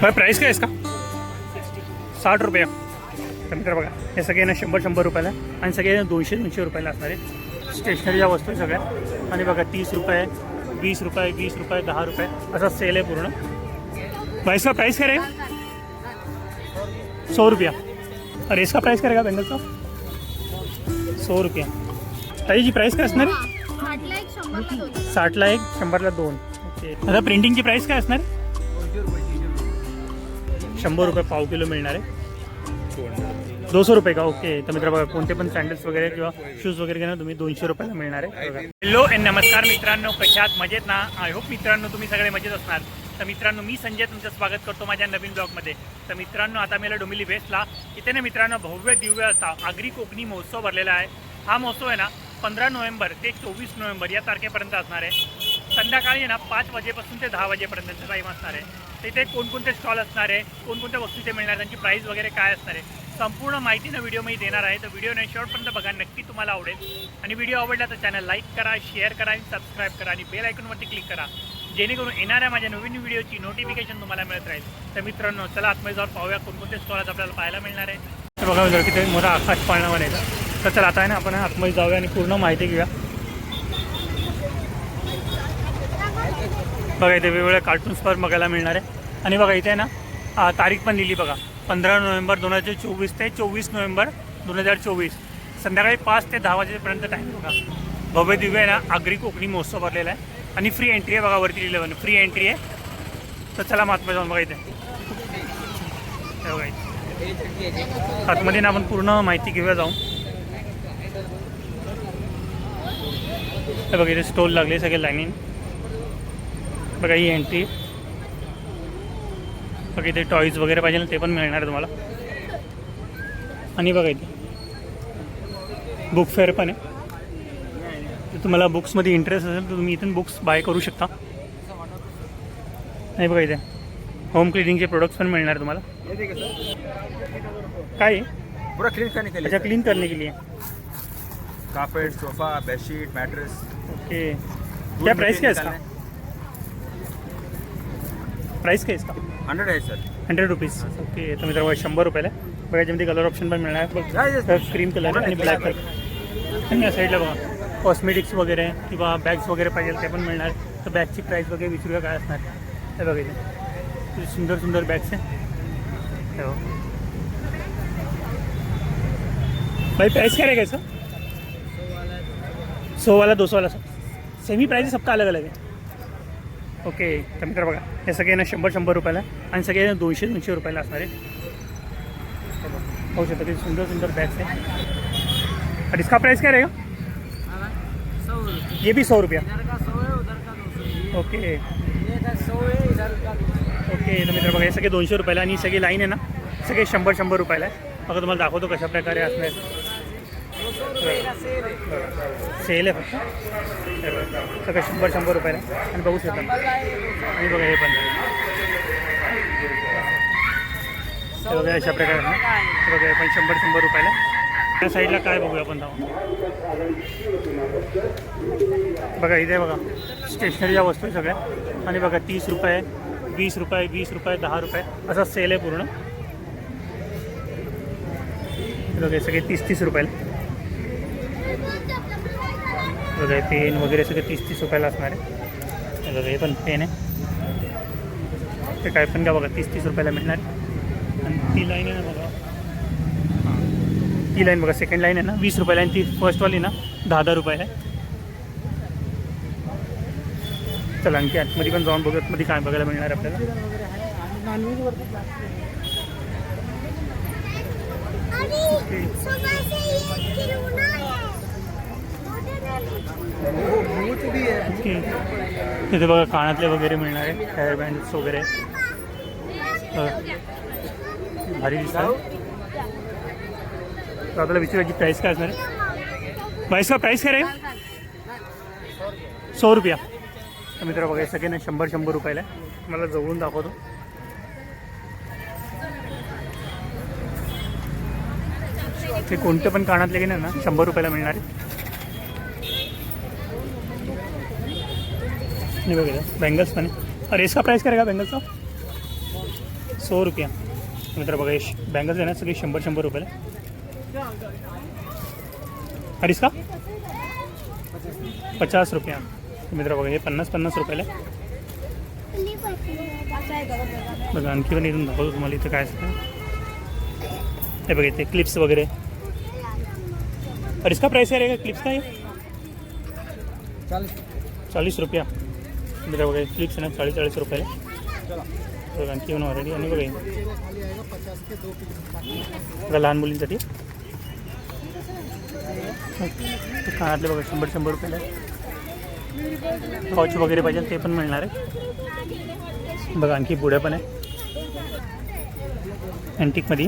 भाई प्राईस काय इसका? साठ रुपये। तर मित्र बघा. हे सगळे ना शंभर शंभर रुपयाला आणि सगळे दोनशे दोनशे रुपयाला असणार आहे. स्टेशनरीच्या वस्तू आहे सगळ्या. आणि बघा तीस रुपये वीस रुपये वीस रुपये दहा रुपये. असा सेल आहे पूर्ण. भाई इसका प्राइस क्या रहेगा सौ रुपया. और इसका प्राइस क्या रहेगा बेंगल का? सौ रुपया. ताई जी प्राइस काय असणार साठला एक शंभरला दोन. ओके आता प्रिंटिंगची प्राइस काय असणार? शंभर रुपये पाव किलो मिळणार आहे. दोनशे रुपये का? ओके. तर मित्र बघा कोणते पण सँडल्स वगैरे किंवा शूज वगैरे घेणार तुम्ही दोनशे रुपयाला मिळणार आहे. हॅलो एन नमस्कार मित्रांनो. कशात मजेत ना? आय होप मित्रांनो तुम्ही सगळे मजेत असणार. तर मित्रांनो मी संजय तुमचं स्वागत करतो माझ्या नवीन ब्लॉगमध्ये तर मित्रांनो आता मी डोमिली वेस्टला. इथे ना मित्रांनो भव्य दिव्य असा आगरी कोकणी महोत्सव भरलेला आहे. हा महोत्सव आहे ना पंधरा नोव्हेंबर ते चोवीस नोव्हेंबर या तारखेपर्यंत असणार आहे. संध्याकाळी ना पाच वाजेपासून ते दहा वाजेपर्यंतचा टाईम असणार आहे. तिथे कोणकोणते स्टॉल असणार आहे कोणकोणत्या वस्तू मिळणार त्यांची प्राईस वगैरे काय असणार आहे संपूर्ण माहिती ना व्हिडिओ मी देणार आहे. तर व्हिडिओ नाही शेवटपर्यंत बघा नक्की तुम्हाला आवडेल. आणि व्हिडिओ आवडला तर चॅनल लाईक करा शेअर करा आणि सबस्क्राईब करा आणि बेल आयकॉनवरती क्लिक करा. जेणेकरून येणाऱ्या माझ्या नवीन व्हिडिओची नोटिफिकेशन तुम्हाला मिळत राहील. तर मित्रांनो चला आतमध्ये जाऊन पाहूया कोणकोणते स्टॉल आपल्याला पाहायला मिळणार आहे. तर बघा मित्र किती मोठा आकाश पाळणावर आहे. तर चला आता आहे ना आपण आतमध्ये जाऊया आणि पूर्ण माहिती घेऊया. बघा इथे वेगवेगळ्या कार्टून्स पण बघायला मिळणार आहे. आणि बघा इथे आहे ना तारीख पण लिहिली बघा. पंधरा नोव्हेंबर दोन हजार चोवीस ते चोवीस नोव्हेंबर दोन हजार चोवीस. संध्याकाळी पाच ते दहा वाजेपर्यंत टाईम बघा. भव्य दिव्य आहे ना आगरी कोकणी महोत्सव भरलेला आहे. आणि फ्री एंट्री आहे बघा वरती लिहिलं फ्री एंट्री आहे. तर चला महात्मा जाऊन बघा इथे. बघा आतमध्ये ना आपण पूर्ण माहिती घेऊया जाऊन. बघा इथे स्टॉल लागले सगळे लाईनिंग बघा ही एंट्री बघा इथे टॉईज वगैरे पाहिजे ना ते पण मिळणार आहे तुम्हाला. आणि बघा इथे. बुक फेअर पण आहे. तुम्हाला बुक्समध्ये इंटरेस्ट असेल तर तुम्ही इथून बुक्स बाय करू शकता. नाही बघा इथे. होम क्लिनिंगचे प्रोडक्ट्स पण मिळणार तुम्हाला. काय? पूरा क्लीन करने के लिए अच्छा क्लीन करने के लिए. Carpet sofa bedsheet mattress okay क्या प्राइस क्या इसका? प्राइस क्या इसका? हंड्रेड है सर हंड्रेड रुपीज़ ओके तर मित्र शंभर रुपयाला आहे. बघा याच्यामध्ये कलर ऑप्शन पण मिळणार आहे बघ क्रीम कलर आणि ब्लॅक कलर आणि या साईडला बघा कॉस्मेटिक्स वगैरे किंवा बॅग्स वगैरे पाहिजे ते पण मिळणार तर बॅगची प्राईस वगैरे विचारूया काय असणार हे बघा सुंदर सुंदर बॅग्स आहे हे। बघा. भाई प्राइस क्या रहेगा इसका? सौ वाला दो सौ वाला सब सेमी प्राइस सबका अलग अलग आहे ओके तर मित्र बघा. हे सगळे ना शंभर शंभर रुपयाला आणि सगळे दोनशे दोनशे रुपयाला असणार आहे. पाहू शकता किती सुंदर सुंदर बॅग्स आहे. और इसका प्राइस क्या रहेगा ये भी सौ रुपया. ओके. ओके तर मित्र बघा हे सगळे दोनशे रुपयाला आणि सगळी लाईन आहे ना सगळे शंभर शंभर रुपयाला आहे. बघा तुम्हाला दाखवतो कशा प्रकारे असणार सेल आहे? फक्त. सगळं शंभर शंभर रुपयाला. आणि बघू शकता. आणि बघा हे पण. हे बघा अशा प्रकारे. बघा हे पण शंभर शंभर रुपयाला. त्या साईडला काय बघूया आपण जाऊन? बघा इथे बघा. स्टेशनरीच्या वस्तू आहे सगळ्या. आणि बघा तीस रुपये वीस रुपये वीस रुपये दहा रुपये. असा सेल आहे पूर्ण. बघा सगळे तीस तीस रुपयाला. बघा पेन वगैरे सगळे तीस तीस रुपयाला असणार आहे. बघा हे पण पेन आहे. ते काय पण घ्या बघा तीस तीस रुपयाला मिळणार. आणि ती लाईन आहे ना बघा. हां. ती लाईन बघा सेकंड लाईन आहे ना वीस रुपयाला आणि ती फर्स्टवाली ना दहा दहा रुपयाला आहे. चला आणखी आतमध्ये पण जाऊन बघत मध्ये काय बघायला मिळणार आपल्याला. की तिथे बघा कानातले वगैरे मिळणार आहे हेअर बँड्स वगैरे. भारी दिसतात. तर आपल्याला विचारायची प्राईस काय असणार आहे? प्राईस का प्राईस काय रे? सौ रुपया. तर मित्र बघा हे सगळे ना शंभर शंभर रुपयाला मला जवळून दाखवतो. ते कोणते पण कानातले घेणार ना शंभर रुपयाला मिळणार आहे. आणि बघा बँगल्स पण आहे अरे इसका प्राइस करेगा बँगल्स का? सौ रुपया। मित्र बघा हे बँगल्स आहे ना सगळे शंभर शंभर रुपयाला अरे इसका? पचास रुपया। मित्र बघा हे पन्नास पन्नास रुपयाला. बघा आणखी पण इथून दाखवतो तुम्हाला इथं काय असतं हे। बघा इथे क्लिप्स वगैरे और इसका प्राइस क्या रहेगा? क्लिप्स का ये? चालीस रुपया। मित्र बघा क्लिप्स आहे ना चाळीस चाळीस रुपयाला. बघा आणखी पण ऑलरेडी आणि बघा बघा लहान मुलींसाठी. कानातले बघा शंभर शंभर रुपयाला. पाऊच वगैरे पाहिजे ते पण मिळणार आहे. बघा आणखी पुढे पण आहे. अँटिकमध्ये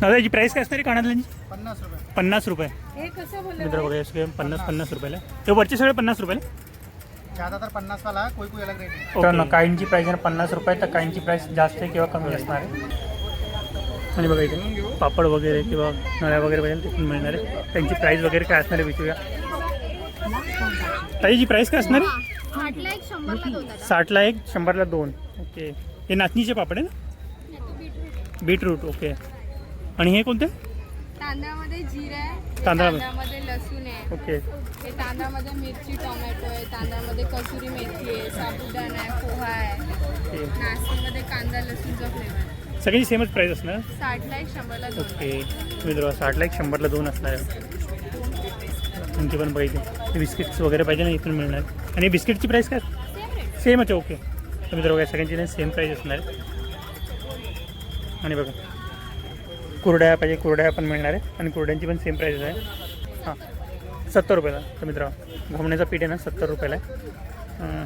दादा याची प्राईस काय असणार आहे कानातल्यांची पन्नास रुपये. पन्नास रुपये. हे कसं बोलले मित्र बघा हे सगळे पन्नास पन्नास. रुपयाला. ते वरचे सगळे पन्नास रुपयाला? ज़्यादातर पन्नास वाला है कोई कोई अलग रेट है मित्रांनो काहींची प्राईस आहे पन्नास रुपये तर काहींची प्राईस जास्त आहे किंवा कमी असणार आहे. आणि बघा इथे पापड वगैरे किंवा नळ्या वगैरे पाहिजे ते पण मिळणार आहे. त्यांची प्राईस वगैरे काय असणार आहे विचारूया. ताईची प्राईस काय असणार आहे? साठला एक शंभरला दोन दादा साठला एक शंभरला दोन. ओके हे नाचणीचे पापड आहे ना? बीटरूट ओके आणि हे कोणते? तांदळामध्ये जिरा आहे तांदळामध्ये. तांदळामध्ये लसूण आहे. ओके. हे तांदळामध्ये मिरची टोमॅटो आहे. तांदळामध्ये कसुरी मेथी आहे साबुदाणा आहे पोहा आहे. ओके. नाशिकमध्ये कांदा लसूणचा फ्लेवर सगळी सेमच प्राईस असणार? साठला एक शंभरला दोन. ओके. मित्र साठला एक शंभरला दोन असणार आणखी पण ते बिस्किट्स वगैरे पाहिजे ना इथून मिळणार. आणि बिस्किटची प्राईस काय? सेम रेट सेमच आहे ओके. तर मित्र बघा सगळ्यांची सेम प्राईस असणार आहे. आणि बघा. कुरड्या पाहिजे कुरड्या पण मिळणार आहे आणि कुरड्यांची पण सेम प्राईस आहे. हां सत्तर रुपयाला. तर मित्र घुमण्याचा पीठ आहे ना सत्तर रुपयाला आहे.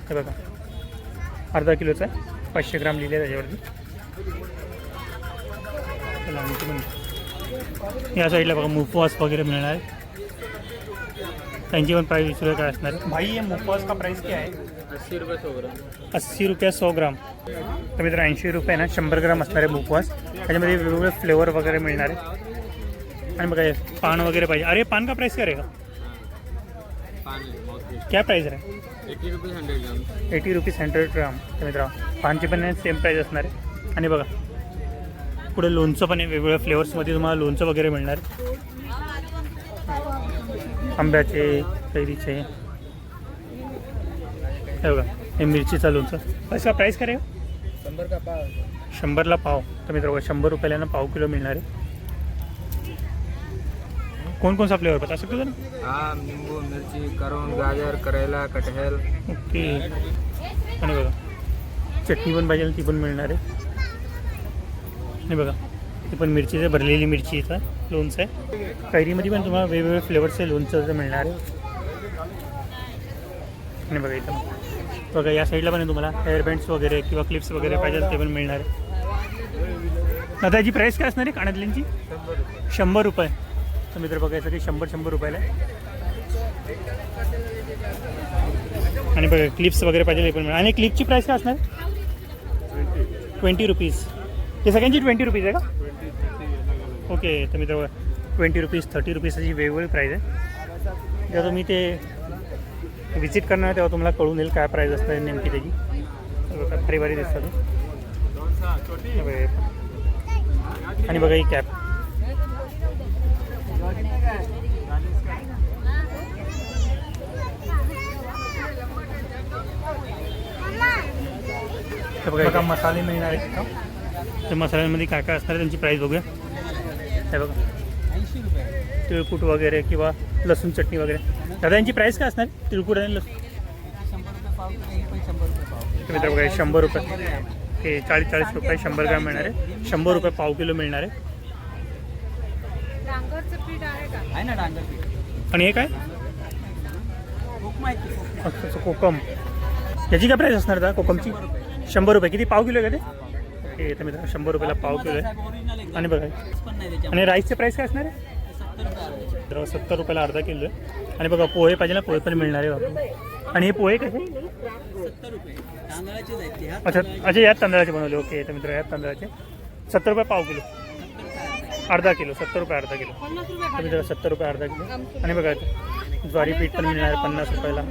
हे बघा. अर्धा किलोचं आहे. पाचशे ग्राम लिहिले त्याच्यावरती. या साईडला बघा मुफवास वगैरे मिळणार आहे. त्यांची पण प्राईस विचारूया काय असणार भाई ये मुफवास का प्राईस काय आहे? अस्सी रुपये सौ ग्राम. तर मित्र ऐंशी रुपये ना शंभर ग्राम असणार आहे मुखवास त्याच्यामध्ये वेगवेगळे फ्लेवर वगैरे मिळणार आहे. आणि बघा हे पान वगैरे पाहिजे. अरे पान का प्राइस क्या रहेगा क्या प्राइस आहे? एटी रुपीज हंड्रेड ग्राम तर मित्र पानची पण सेम प्राईस असणार आहे. आणि बघा पुढे लोणचं पण आहे वेगवेगळ्या फ्लेवर्समध्ये तुम्हाला लोणचं वगैरे मिळणार. आंब्याचे कैरीचे हे बघा हे मिरचीचं लोणचं असं प्राईस काय शंभर का पाव शंभरला पाव. तर मित्र बघा शंभर रुपयाला ना पाव किलो मिळणार आहे. कौन कौन सा फ्लेवर बता सकते हो जरा आम नींबू मिर्ची करून गाजर करेला कटहल. ओके. आणि बघा चटणी पण पाहिजे ती पण मिळणार आहे. आणि बघा ती पण मिरचीचं भरलेली मिरचीचं लोणचं आहे. कैरीमध्ये पण तुम्हाला वेगवेगळे फ्लेवर्सचे लोणचं मिळणार आहे. आणि बघा इथं. बघा या साईडला पण आहे तुम्हाला. हेअर बँड्स वगैरे किंवा क्लिप्स वगैरे पाहिजे ते पण मिळणार. आहे आता याची प्राईस काय असणार आहे कानातल्यांची? शंभर रुपये. तर मित्र बघायचं की शंभर शंभर रुपयाला आहे. आणि बघा क्लिप्स वगैरे पाहिजे ते पण मिळणार. आणि क्लिपची प्राईस काय असणार? ट्वेंटी रुपीज ते सगळ्यांची ट्वेंटी रुपीज आहे का? ओके तर मित्र ट्वेंटी रुपीज थर्टी रुपीज अशी वेगवेगळी प्राईज आहे. जर तुम्ही ते विजिट करणार तेव्हा तुम्हाला कळून येईल काय प्राईज असतं नेमकी त्याची. भारी दिसतात. आणि बघा ही कॅप बघा बघा मसाले मिळणार आहेत का? त्या मसाल्यांमध्ये काय काय असणार आहे त्यांची प्राईस बघूया. हे बघा. तिळकुट वगैरे किंवा लसूण चटणी वगैरे. दादा यांची प्राईस काय असणार? तिळकुट आणि लसूण. तर मित्र बघा शंभर रुपये. हे चाळीस चाळीस रुपये शंभर ग्राम मिळणार आहे. शंभर रुपये पाव किलो मिळणार आहे. डांगरचं पीठ आहे का? आहे ना डांगर पीठ. आणि हे काय? अच्छा अच्छा, कोकम. याची काय प्राईस असणार दादा कोकमची? शंभर रुपये. किती पाव किलो आहे का ते? मित्र शंभर रुपयाला पाव किलो आहे. आणि बघा. आणि राईसचे प्राईस काय असणार आहे? तर सत्तर रुपयाला अर्धा किलो आहे. आणि बघा पोहे पाहिजे ना पोहे पण मिळणार आहे बाबा आणि हे पोहे कसे? अच्छा अच्छा यात तांदळाचे बनवले. ओके तर मित्र यात तांदळाचे. सत्तर रुपये पाव किलो. अर्धा किलो सत्तर रुपये अर्धा किलो. मित्र सत्तर रुपये अर्धा किलो. आणि बघा ज्वारी पीठ पण मिळणार आहे पन्नास रुपयाला.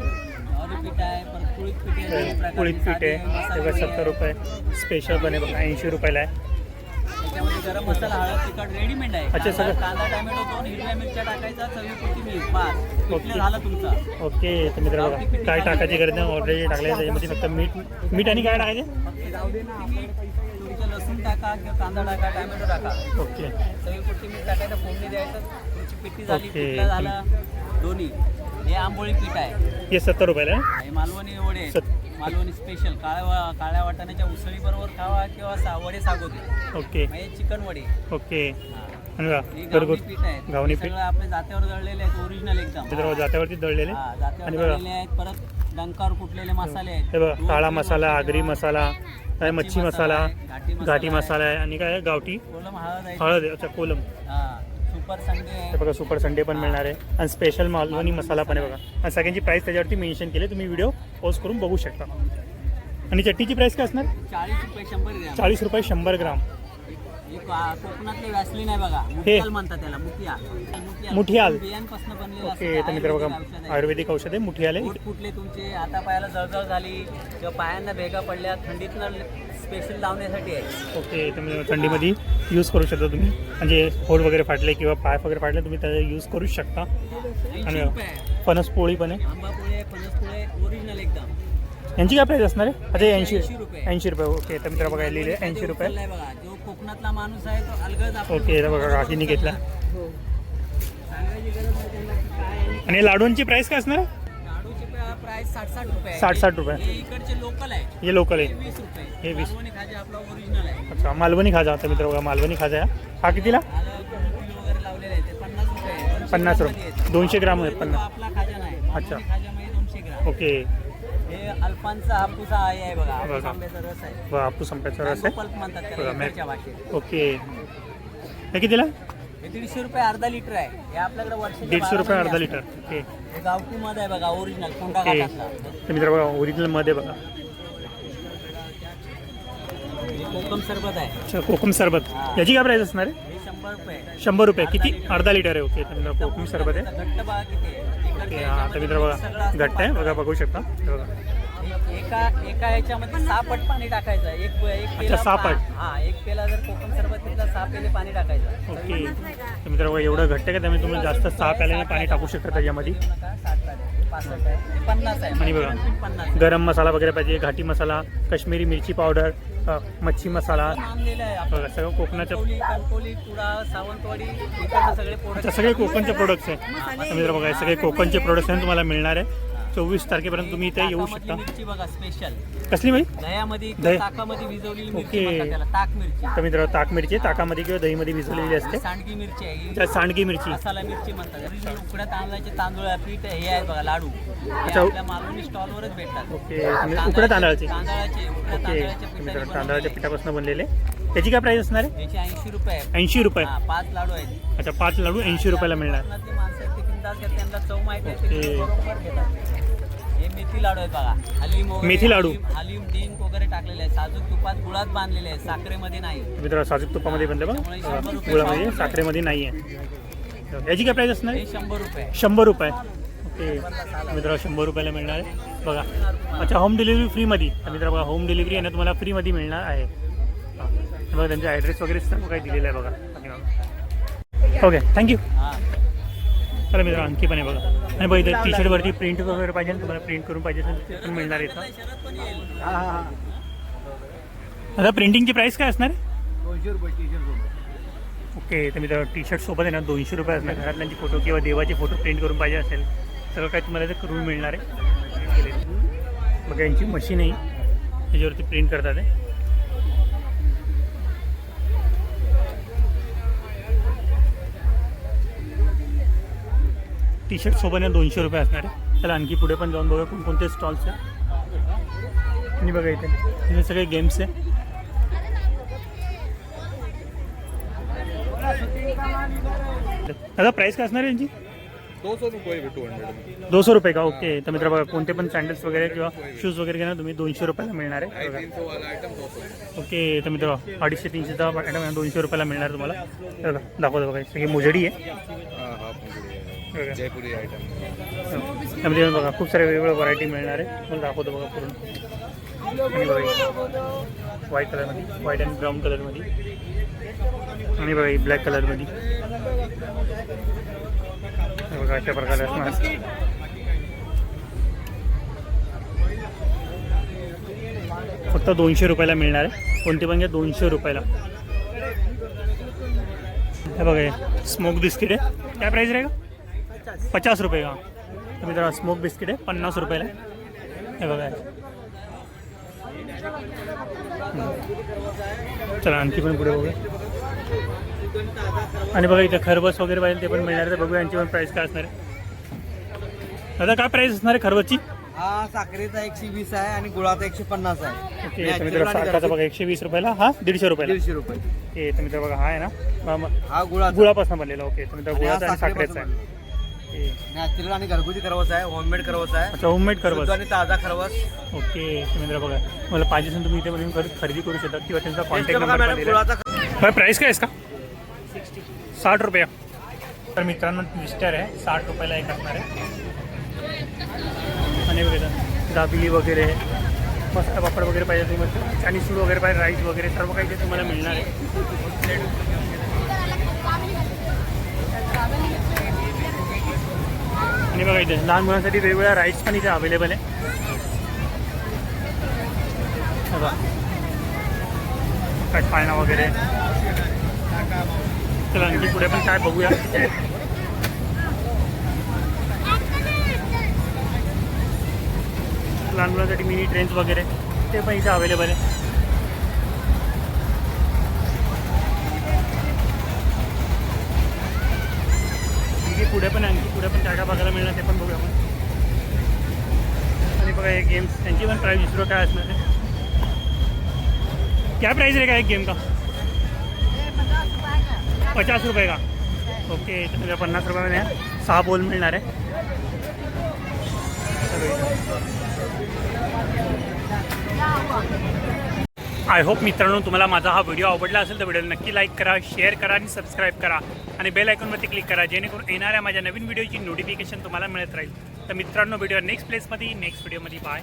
कुळीत पीठ आहे आहे. सत्तर रुपये. स्पेशल पण आहे बघा ऐंशी रुपयाला आहे. त्याच्यामध्ये गरम मसाला हळद तिखट रेडीमेड आहे. अच्छा, कांदा- सगळं. कांदा टोमॅटो दोन हिरव्या मिरच्या टाकायचा चवीपुरती मीठ. बास ओके. झालं तुमचं? ओके तर मित्र बघा काय टाकायची गरज नाही ऑलरेडी टाकले त्याच्यामध्ये फक्त मीठ मीठ आणि काय टाकायचे? फक्त जाऊ दे ना. मीठ तुमचं लसूण टाका किंवा कांदा टाका टोमॅटो टाका. ओके. चवीपुरती मीठ टाकायचं फोडणी द्यायचं. तुमची पिठी झाली ओके. पिठलं झालं? दोन्ही. हे आंबोळी पीठ आहे. हे सत्तर रुपयाला? आहे हे मालवणी वडे आहेत. सत- मालवणी स्पेशल काळ्या काळ्या वाटाण्याच्या उसळी बरोबर खावा किंवा सा वडे सागोते ओके. हे चिकन वडे. ओके. हा. आणि बघा हे घरगुत गावठी पीठ आहे गावणी हे पीठ. सगळं आपले जात्यावर दळलेले आहेत ओरिजिनल एकदम. मित्र जात्यावरती दळलेले. हा, जात्यावर आणि बघा. दळलेले आहेत परत डंकावर कुटलेले मसाले आहेत. हे बघा दोन काळा मसाला मसाले आगरी. मसाला काय मच्छी मसाला आहे, घाटी मसाला घाटी आहे. मसाला आहे आणि काय आहे? गावठी? कोलम हळद आहे. हळद आहे अच्छा कोलम. हा. सुपर संडे बघा सुपर संडे पण मिळणार आहे. आणि स्पेशल मालवणी मसाला पण आहे बघा. आणि सगळ्यांची प्राईस त्याच्यावरती मेन्शन केली तुम्ही व्हिडिओ पोस्ट करून बघू शकता. आणि चटणीची प्राईस काय असणार? चाळीस रुपये शंभर ग्रॅम. चाळीस रुपये शंभर ग्राम. हे को- कोकणातले वॅसलीन आहे बघा. मुठियाल म्हणतात त्याला मुठिया मुठियाल. मुठियाल. बियांपासून बनलेलं असतं ओके ते तर मित्र बघा आयुर्वेदिक औषध आहे. मुठी आले फुटले तुमचे. आता पायाला जळजळ झाली. किंवा पायांना भेगा पडल्या थंडीतनं स्पेशल लावण्यासाठी आहे. ओके तुम्ही थंडीमध्ये यूज करू शकता तुम्ही. म्हणजे होड वगैरे फाटले किंवा पाय वगैरे फाटले तुम्ही त्याचा यूज करू शकता. आणि आहे. फणस पोळी पण आहे. आंबा पोळे फणस पोळे ओरिजिनल एकदम. यांची काय प्राईस असणार आहे? अच्छा ऐंशी 80 रुपये. ऐंशी रुपये ओके. तर मित्र बघा लिहिले ऐंशी रुपये. उचललाय बघा. जो कोकणातला माणूस आहे तो अलगद आपण ओके बघा काकीने घेतला. सांगायची गरज नाही त्यांना की काय आहे. आणि लाडूंची प्राईस काय असणार आहे? साठ साठ रुपये आहे. 60 रुपये. हे इकडचे लोकल आहे हे लोकल हे आहे वीस रुपये हे वीस. मालवणी खाजा आपला ओरिजिनल आहे अच्छा मालवणी खाजा आता मित्र बघा मालवणी खाजा आहे. हा कितीला आलं किलो वगैरे लावलेले आहे ते पन्नास रुपये आहे. 200 पन्नास ग्राममध्ये रुपये. आहेत. 200 ग्राम आहे, तो पन्नास. आपला खाजा नाही अच्छा. मालवणी खाजामध्ये दोनशे ग्राम ओके हे अल्फांचा हापूस आहे आहे बघा हापूस बघा. आंब्याचा रस आहे बघा हापूस संप्याचा रस मँगो आहे पल्प म्हणतात बघा, त्याला मॅ- इकडच्या भाषेत ओके हे कितीला हे दीडशे रुपये अर्धा लिटर आहे. हे आपल्याकडे वर्षाचे दीडशे रुपये अर्धा. लिटर. ओके. गावठी मध्ये आहे बघा ओरिजिनल कोंडा ओके. तर मित्र बघा ओरिजिनलमध्ये बघा. कोकम सरबत आहे. अच्छा कोकम सरबत. याची काय प्राईस असणार आहे? हे शंभर रुपये शंभर रुपये. किती? लिटर. अर्धा लिटर आहे. ओके तर मित्र कोकम सरबत आहे. घट्ट बघा किती आहे. ओके हा तर मित्र ह्याच्यामध्ये बघा घट्ट आहे. बघा बघू शकता. हे बघा. एक- एका ह्याच्यामध्ये सहा पट पाणी टाकायचं. एक एक पेला सहा पा- पट. हा एक पेला जर कोकम सरबत घेतला सहा पेले पाणी टाकायचं. ओके. तर मित्र बघा एवढं घट्ट आहे का? त्यामुळे तुम्ही जास्त सहा प्याल्याने पाणी टाकू शकता त्याच्यामध्ये. घेऊ नका, साठ आहे, पासष्ट आहे. पन्नास आहे. आणि बघा. पन्नास आहे. गरम मसाला वगैरे पाहिजे घाटी मसाला काश्मीरी मिरची पावडर अ, मच्छी मसाला. आणलेलं आहे आपण. बघा सगळं कोकणाचं. कणकवली कणकवली कुडा सावंतवाडी इकडचे सगळे अच्छा प्रोडक्ट सगळे कोकणचे प्रोडक्ट्स आहे. तर मित्र बघा हे सगळे कोकणचे प्रोडक्ट्स आहे तुम्हाला मिळणार आहे. चोवीस तारखेपर्यंत तुम्ही इथे येऊ शकता. मिरची बघा स्पेशल कसली बाई? दह्यामध्ये दही. ताकामध्ये भिजवलेली मिरची ओके. म्हणतात त्याला ताक मिरची. तर मित्र ताक मिरची आहे, ताकामध्ये किंवा दहीमध्ये भिजवलेली असते. ही सांडगी मिरची आहे. ही त्यात सांडगी मिरची. मसाला मिरची म्हणतात. Original उकड्या तांदळाचे तांदूळ आहे, पीठ आहे, हे आहेत बघा लाडू. हे अच्छा. आपल्या मालवणी स्टॉलवरच भेटतात. ओके. म्हणजे उकड्या तांदळाचे. तांदळाचे उकड्या ओके. तांदळाच्या तर मित्र पिठाने तांदळाच्या बनवलेले. पिठापासून बनलेले. त्याची काय प्राईस असणार आहे? याचे ऐंशी रुपये आहे. ऐंशी रुपये. हा, पाच लाडू आहेत. अच्छा पाच लाडू ऐंशी रुपयाला मिळणार. कोकणातली माणसं आहेत, त्यांना चव माहिती आहे ओके. ते बरोबर घेतात. हे मेथी लाडू आहेत बघा. हलीम वगैरे मेथी लाडू. हलीम- हलीम डिंक वगैरे टाकलेले आहे साजूक तुपात गुळात बांधलेले आहे साखरेमध्ये नाही. मित्र साजूक तुपामध्ये बनले बघ. त्यामुळे शंभर रुपये गुळामध्ये पाव. साखरेमध्ये नाही आहे. याची काय प्राईस असणार? हे आहे शंभर रुपये. शंभर रुपये. ओके. मित्र शंभर रुपयाला मिळणार आहे. बघा. अच्छा होम डिलिव्हरी फ्रीमध्ये तर मित्र बघा होम डिलिव्हरी आहे ना तुम्हाला फ्रीमध्ये मिळणार आहे. हे बघा त्यांचा ॲड्रेस वगैरे सर्व काही दिलेलं आहे बघा. ओके. थँक्यू हा. चला मित्र आणखी पण आहे बघा. आणि बघा टी शर्टवरती प्रिंट वगैरे पाहिजे तुम्हाला प्रिंट करून पाहिजे असेल ते पण मिळणार आहे आता प्रिंटिंगची प्राईस काय असणार आहे? दोनशे रुपये टी शर्ट ओके तर मित्र टी शर्ट सोबत आहे ना दोनशे रुपये असणार. घरातल्यांची फोटो किंवा देवाचे फोटो प्रिंट करून पाहिजे असेल सगळं काही तुम्हाला इथे करून मिळणार आहे. बघा यांची मशीन आहे. त्याच्यावरती प्रिंट करतात टी शर्ट सोबत आहे दोनशे रुपये असणार आहे. त्याला आणखी पुढे पण जाऊन बघा कोणकोणते स्टॉल्स आहे. आणि बघा इथे हे सगळे गेम्स आहे. दादा प्राईस काय असणार आहे यांची? दो सौ रुपये दोनशे रुपये का? ओके तर मित्र बघा कोणते पण सँडल्स वगैरे किंवा शूज वगैरे घेणार तुम्ही दोनशे रुपयाला मिळणार आहे. ओके तर मित्र अडीचशे तीनशेचा आयटम दोनशे रुपयाला मिळणार तुम्हाला. बघा दाखवतो बघा सगळी मोजडी आहे. हाँ है. जयपुरी आइटम त्यामध्ये बघा खूप साऱ्या वेगवेगळ्या व्हरायटी मिळणार आहे. मला दाखवतो बघा पूर्ण. आणि बघा व्हाईट कलरमध्ये व्हाईट अँड ब्राऊन कलरमध्ये आणि बघा ब्लॅक कलरमध्ये हे बघा अशा प्रकारे असणार. फक्त दोनशे रुपयाला मिळणार आहे. कोणते पण घ्या दोनशे रुपयाला. हे बघा हे. स्मोक बिस्किट आहे. काय प्राईस आहे का पचास रुपये का? तर मित्रांनो स्मोक बिस्किट आहे पन्नास रुपयाला. हे बघा. चला आणखी पण पुढे बघूया. आणि बघा इथे खरबस वगैरे पाहिजे ते पण मिळणार तर बघूया यांची पण प्राईस काय असणार आहे. दादा काय प्राईस असणार आहे खरबसची? हा साखरेचा एकशे वीस आहे आणि गुळाचा एकशे पन्नास आहे. ओके तर मित्र सारखाचा बघा एकशे वीस रुपयाला. हा दीडशे रुपयाला. दीडशे रुपये. ओके तर मित्र बघा हा आहे ना. हा गुळाचा. गुळापासून बनलेला ओके. तर मित्र आणि हा गुळाचा आणि साखरेचा आहे. नॅचरल आणि घरगुती खरवस आहे होममेड खरवस आहे. अच्छा होममेड शुद्ध आणि ताजा खरवस ओके मित्र बघा. मला पाहिजे असेल तुम्ही इथे म्हणून खर- खरेदी करू शकता. किंवा त्यांचा कॉन्टॅक्ट नंबर पण प्राईस काय का? साठ रुपया. तर मित्रांनो ट्विस्टर आहे. साठ रुपयाला एक असणार आहे. आणि वगैरे दाबिली वगैरे. मस्त पापड वगैरे पाहिजे तुम्ही. चायनीज फूड वगैरे पाहिजे राईस वगैरे सर्व काही ते तुम्हाला मिळणार आहे. आणि बघा इथे लहान मुलांसाठी वेगवेगळ्या राईड्स पण इथे अवेलेबल आहे. हे वगैरे. चला आणखी पुढे पण काय बघूया. लहान मुलांसाठी मिनी ट्रेन्स वगैरे ते पण इथे अवेलेबल आहे. पुढे पण आणखी. पुढे पण काय काय बघायला मिळणार ते पण आपण आणि बघा हे गेम्स त्यांची पण विसरू काय असणार आहे क्या प्राइस रहेगा एक गेम का? पचास रुपये का। ओके तर तुला पन्नास रुपयामध्ये सहा बॉल मिळणार आहे आय होप मित्रांनो तुम्हाला माझा हा व्हिडिओ आवडला असेल तर व्हिडिओला नक्की लाईक करा शेअर करा आणि सबस्क्राईब करा. आणि बेल आयकॉनवरती क्लिक करा जेणेकरून येणाऱ्या माझ्या नवीन व्हिडिओची नोटिफिकेशन तुम्हाला मिळत राहील. तर मित्रांनो व्हिडिओ नेक्स्ट प्लेसमध्ये नेक्स्ट व्हिडिओमध्ये बाय